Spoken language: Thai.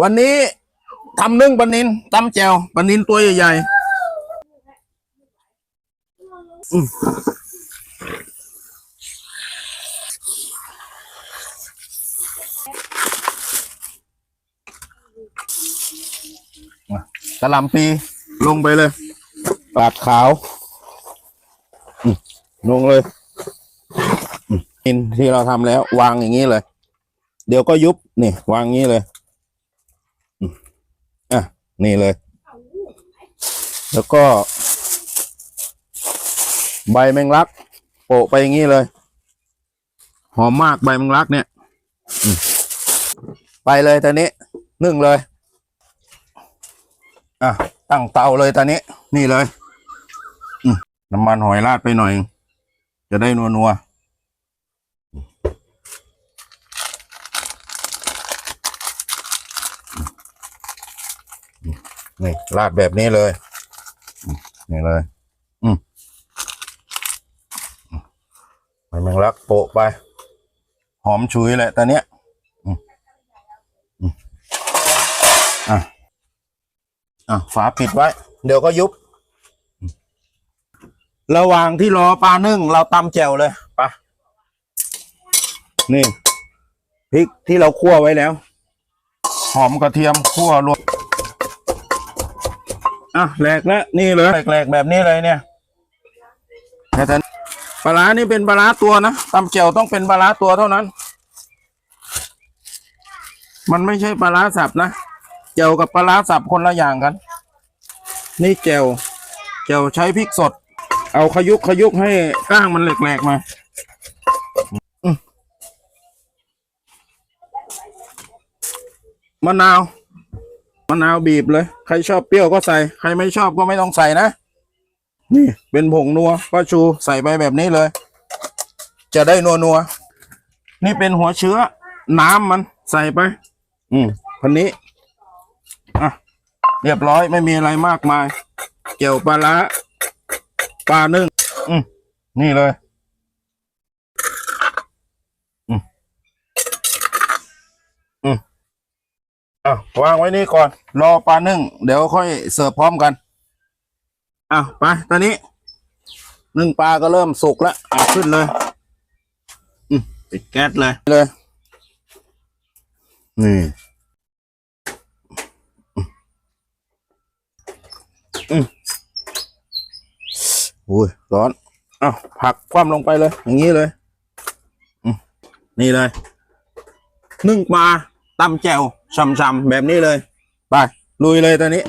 วันนี้ทำนึ่งปลานินตำแจวปลานินตัวใหญ่ๆกระหลำปีลงไปเลยปาดขาวลงเลยอินที่เราทำแล้ว วางอย่างนี้เลย เดี๋ยวก็ยุบนี่ วางอย่างนี้เลย นี่เลย แล้วก็ ใบแมงลัก โปะไปอย่างนี้เลย หอมมากใบแมงลักเนี่ย ไปเลยตอนนี้ นึ่งเลย อะ ตั้งเตาเลยตอนนี้ นี่เลยน้ำมันหอยราดไปหน่อย จะได้นัวนัวๆ นี่ราดแบบนี้เลยนี่เลย อืมอืมใบแมงลักโปะไป หอมฉุยแหละตอนเนี้ยอะอะฝาปิดไว้ เดี๋ยวก็ยุบ ระหว่างที่รอปลานึ่ง เราตำแจ่วเลยไปะนี่พริกที่เราคั่วไว้แล้ว หอมกระเทียมคั่วรวม อะแหลกแล้วนี่เลยแหลกๆแบบนี้เลยเนี่ยแต่ท่านปลาร้านี่เป็นปลาร้าตัวนะตำแจ่วต้องเป็นปลาร้าตัวเท่านั้น มันไม่ใช่ปลาร้าสับนะแจ่วกับปลาร้าสับคนละอย่างกัน นี่แจ่วแจ่วใช้พริกสด เอาขยุกขยุกให้ก้างมันแหลกๆมาอืมมะนาวมะนาวบีบเลย ใครชอบเปรี้ยวก็ใส่ ใครไม่ชอบก็ไม่ต้องใส่นะ นี่เป็นผงนัวป้าชูใส่ไปแบบนี้เลย จะได้นัวนัวนี่เป็นหัวเชื้อ น้ำมันใส่ไป อืมพันนี้ อะ เรียบร้อยไม่มีอะไรมากมาย เกี่ยวปลาร้าปลานึ่งอืมนี่เลย อืมอืม อะวางไว้นี่ก่อน รอปลานึ่ง เดี๋ยวค่อยเสิร์ฟพร้อมกันอะไปตอนนี้นึ่งปลาก็เริ่มสุกแล้วอะขึ้นเลยอืมปิดแก๊สเลยเลย นี่อุ้ยร้อนอ้าวผักคว่ำลงไปเลย อย่างนี้เลยอืมนี่เลย นึ่งปลา ตำแจ่วช่ำๆแบบนี้เลย ไป ลุยเลยตอนนี้